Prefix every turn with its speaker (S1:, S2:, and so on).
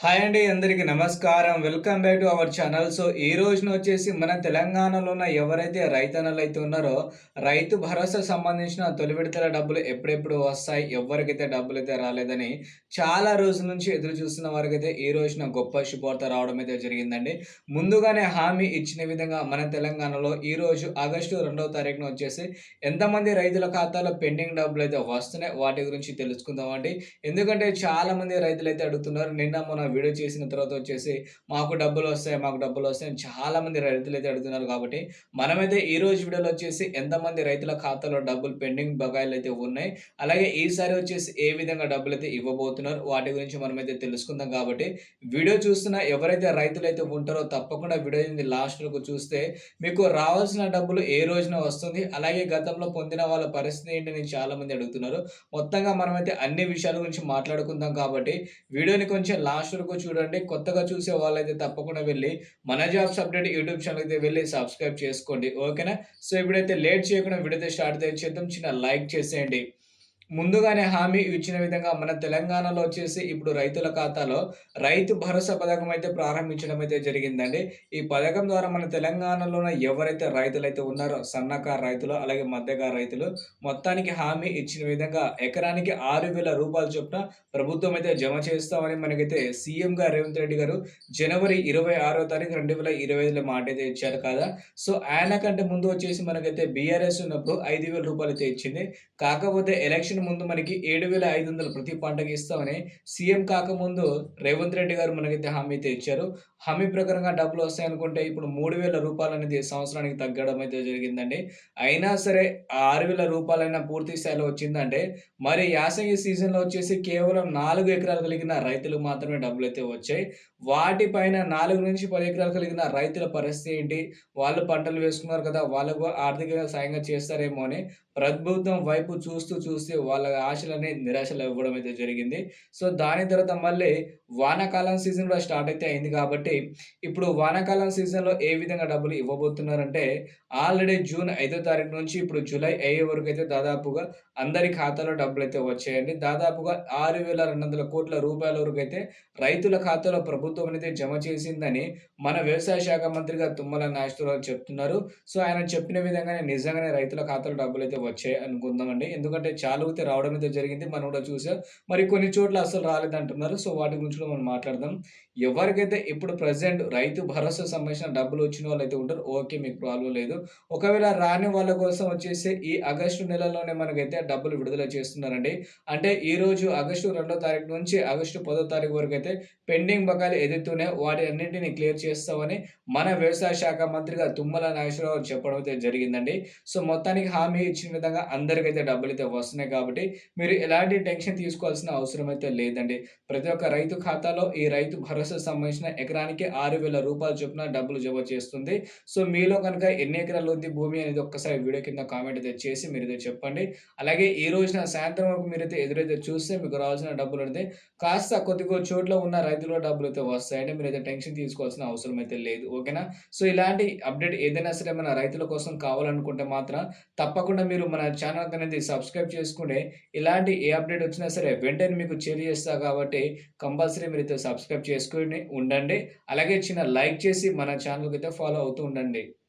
S1: Hi అండి అందరికీ నమస్కారం. Welcome back to our channel. So ఈ రోజున వచ్చేసి మన తెలంగాణలో ఉన్న ఎవరైతే రైతన్నలు అయితే ఉన్నారో రైతు భరోసా సంబంధించిన తొలి విడతల డబ్బులు ఎప్పుడెప్పుడు వస్తాయి ఎవరికైతే డబ్బులు అయితే రాలేదని చాలా రోజుల నుంచి ఎదురు చూస్తున్న వారికైతే ఈ రోజున గొప్ప శుభార్త రావడం అయితే జరిగిందండి. ముందుగానే హామీ ఇచ్చిన విధంగా మన తెలంగాణలో ఈ రోజు ఆగస్టు రెండవ తారీఖున వచ్చేసి ఎంతమంది రైతుల ఖాతాలో పెండింగ్ డబ్బులు అయితే వస్తున్నాయి వాటి గురించి తెలుసుకుందామండి. ఎందుకంటే చాలా మంది రైతులు అయితే అడుగుతున్నారు నిన్న మన వీడియో చేసిన తర్వాత వచ్చేసి మాకు డబ్బులు వస్తాయి మాకు డబ్బులు వస్తాయి చాలామంది రైతులు అయితే అడుగుతున్నారు కాబట్టి మనమైతే ఈ రోజు వీడియోలో వచ్చేసి ఎంతమంది రైతుల ఖాతాలో డబ్బులు పెండింగ్ బకాయిలు అయితే ఉన్నాయి అలాగే ఈసారి వచ్చేసి ఏ విధంగా డబ్బులు అయితే ఇవ్వబోతున్నారు వాటి గురించి మనమైతే తెలుసుకుందాం కాబట్టి వీడియో చూస్తున్న ఎవరైతే రైతులు అయితే ఉంటారో తప్పకుండా వీడియో లాస్ట్ వరకు చూస్తే మీకు రావాల్సిన డబ్బులు ఏ రోజున వస్తుంది అలాగే గతంలో పొందిన వాళ్ళ పరిస్థితి ఏంటని చాలా మంది అడుగుతున్నారు. మొత్తంగా మనమైతే అన్ని విషయాల గురించి మాట్లాడుకుందాం కాబట్టి వీడియోని కొంచెం లాస్ట్ వరకు చూడండి. కొత్తగా చూసే వాళ్ళైతే తప్పకుండా వెళ్ళి మన జాబ్స్ అప్డేట్ యూట్యూబ్ ఛానల్ అయితే వెళ్ళి సబ్స్క్రైబ్ చేసుకోండి. ఓకేనా సో ఇప్పుడైతే లేట్ చేయకుండా వీడియో స్టార్ట్ చేద్దాం. చిన్న లైక్ చేసేయండి. ముందుగానే హామీ ఇచ్చిన విధంగా మన తెలంగాణలో వచ్చేసి ఇప్పుడు రైతుల ఖాతాలో రైతు భరోసా పథకం అయితే ప్రారంభించడం అయితే జరిగిందండి. ఈ పథకం ద్వారా మన తెలంగాణలోనే ఎవరైతే రైతులు అయితే ఉన్నారో సన్నకారు రైతులు అలాగే మధ్యకారు రైతులు మొత్తానికి హామీ ఇచ్చిన విధంగా ఎకరానికి ఆరు వేల రూపాయలు చొప్పున ప్రభుత్వం అయితే జమ చేస్తామని మనకైతే సీఎం గారు రేవంత్ రెడ్డి గారు జనవరి ఇరవై ఆరో తారీఖు రెండు వేల ఇరవై ఐదులో మాట అయితే ఇచ్చారు కదా. సో ఆయన కంటే ముందు వచ్చేసి మనకైతే బీఆర్ఎస్ ఉన్నప్పుడు ఐదు వేల రూపాయలు అయితే ఇచ్చింది. కాకపోతే ఎలక్షన్ ఎలక్షన్ ముందు మనకి ఏడు వేల ఐదు వందలు ప్రతి పంటకి ఇస్తామని సీఎం కాకముందు రేవంత్ రెడ్డి గారు మనకైతే హామీ అయితే ఇచ్చారు. హామీ ప్రకారంగా డబ్బులు వస్తాయనుకుంటే ఇప్పుడు మూడు వేల రూపాయలు అనేది సంవత్సరానికి తగ్గడం అయితే జరిగిందండి. అయినా సరే ఆరు వేల రూపాయలైనా పూర్తి స్థాయిలో వచ్చిందంటే మరి యాసంగి సీజన్లో వచ్చేసి కేవలం నాలుగు ఎకరాలు కలిగిన రైతులు మాత్రమే డబ్బులు అయితే వచ్చాయి. వాటిపైన నాలుగు నుంచి పది ఎకరాలు కలిగిన రైతుల పరిస్థితి ఏంటి? వాళ్ళు పంటలు వేసుకున్నారు కదా వాళ్ళకు ఆర్థికంగా సాయంగా చేస్తారేమో అని ప్రభుత్వం వైపు చూస్తూ చూస్తే వాళ్ళ ఆశలని నిరాశలు ఇవ్వడం అయితే జరిగింది. సో దాని తర్వాత మళ్ళీ వానాకాలం సీజన్ కూడా స్టార్ట్ అయితే అయింది కాబట్టి ఇప్పుడు వానాకాలం సీజన్లో ఏ విధంగా డబ్బులు ఇవ్వబోతున్నారంటే ఆల్రెడీ జూన్ ఐదో తారీఖు నుంచి ఇప్పుడు జూలై అయ్యే వరకు అయితే దాదాపుగా అందరి ఖాతాలో డబ్బులు అయితే వచ్చాయండి. దాదాపుగా ఆరు వేల రెండు వందల కోట్ల రూపాయల వరకు అయితే రైతుల ఖాతాలో ప్రభుత్వం అనేది జమ చేసిందని మన వ్యవసాయ శాఖ మంత్రిగా తుమ్మల నాగేశ్వరరావు చెప్తున్నారు. సో ఆయన చెప్పిన విధంగానే నిజంగానే రైతుల ఖాతాలో డబ్బులు అయితే వచ్చాయి అనుకుందామండి. ఎందుకంటే చాలా అయితే రావడం అయితే జరిగింది మనం కూడా చూసాం. మరి కొన్ని చోట్ల అసలు రాలేదంటున్నారు. సో వాటి గురించి కూడా మనం మాట్లాడదాం. ఎవరికైతే ఇప్పుడు ప్రజెంట్ రైతు భరోసా సంబంధించిన డబ్బులు వచ్చిన వాళ్ళు అయితే ఉంటారు ఓకే మీకు ప్రాబ్లం లేదు. ఒకవేళ రాని వాళ్ళ కోసం వచ్చేసి ఈ ఆగస్టు నెలలోనే మనకైతే డబ్బులు విడుదల చేస్తున్నారండి. అంటే ఈ రోజు ఆగస్టు రెండో తారీఖు నుంచి ఆగస్టు పదో తారీఖు వరకు అయితే పెండింగ్ బకాయిలు ఎదుగుతూనే వాటి అన్నింటినీ క్లియర్ చేస్తామని మన వ్యవసాయ శాఖ మంత్రిగా తుమ్మల నాగేశ్వరరావు చెప్పడం అయితే జరిగిందండి. సో మొత్తానికి హామీ ఇచ్చిన విధంగా అందరికైతే డబ్బులు అయితే వస్తున్నాయి కాబట్టి మీరు ఎలాంటి టెన్షన్ తీసుకోవాల్సిన అవసరం అయితే లేదండి. ప్రతి ఒక్క రైతు ఖాతాలో ఈ రైతు భరోసా సంబంధించిన ఎకరానికి ఆరు వేల రూపాయలు చొప్పున డబ్బులు జమ చేస్తుంది. సో మీలో కనుక ఎన్ని ఎకరాలు ఉంది భూమి అనేది ఒక్కసారి వీడియో కింద కామెంట్ అయితే చేసి మీరు అయితే చెప్పండి. అలాగే ఈ రోజున సాయంత్రం వరకు మీరైతే ఎదురైతే చూస్తే మీకు రావాల్సిన డబ్బులు అయితే కాస్త కొద్దిగా చోట్ల ఉన్న రైతుల డబ్బులు అయితే వస్తాయంటే మీరైతే టెన్షన్ తీసుకోవాల్సిన అవసరం అయితే లేదు. ఓకేనా? సో ఇలాంటి అప్డేట్ ఏదైనా సరే మన రైతుల కోసం కావాలనుకుంటే మాత్రం తప్పకుండా మీరు మన ఛానల్ అనేది సబ్స్క్రైబ్ చేసుకుంటే ఇలాంటి ఏ అప్డేట్ వచ్చినా సరే వెంటనే మీకు చేస్తా కాబట్టి కంపల్సరీ మీరు అయితే సబ్స్క్రైబ్ చేసుకుని ఉండండి. అలాగే చిన్న లైక్ చేసి మన ఛానల్కి అయితే ఫాలో అవుతూ ఉండండి.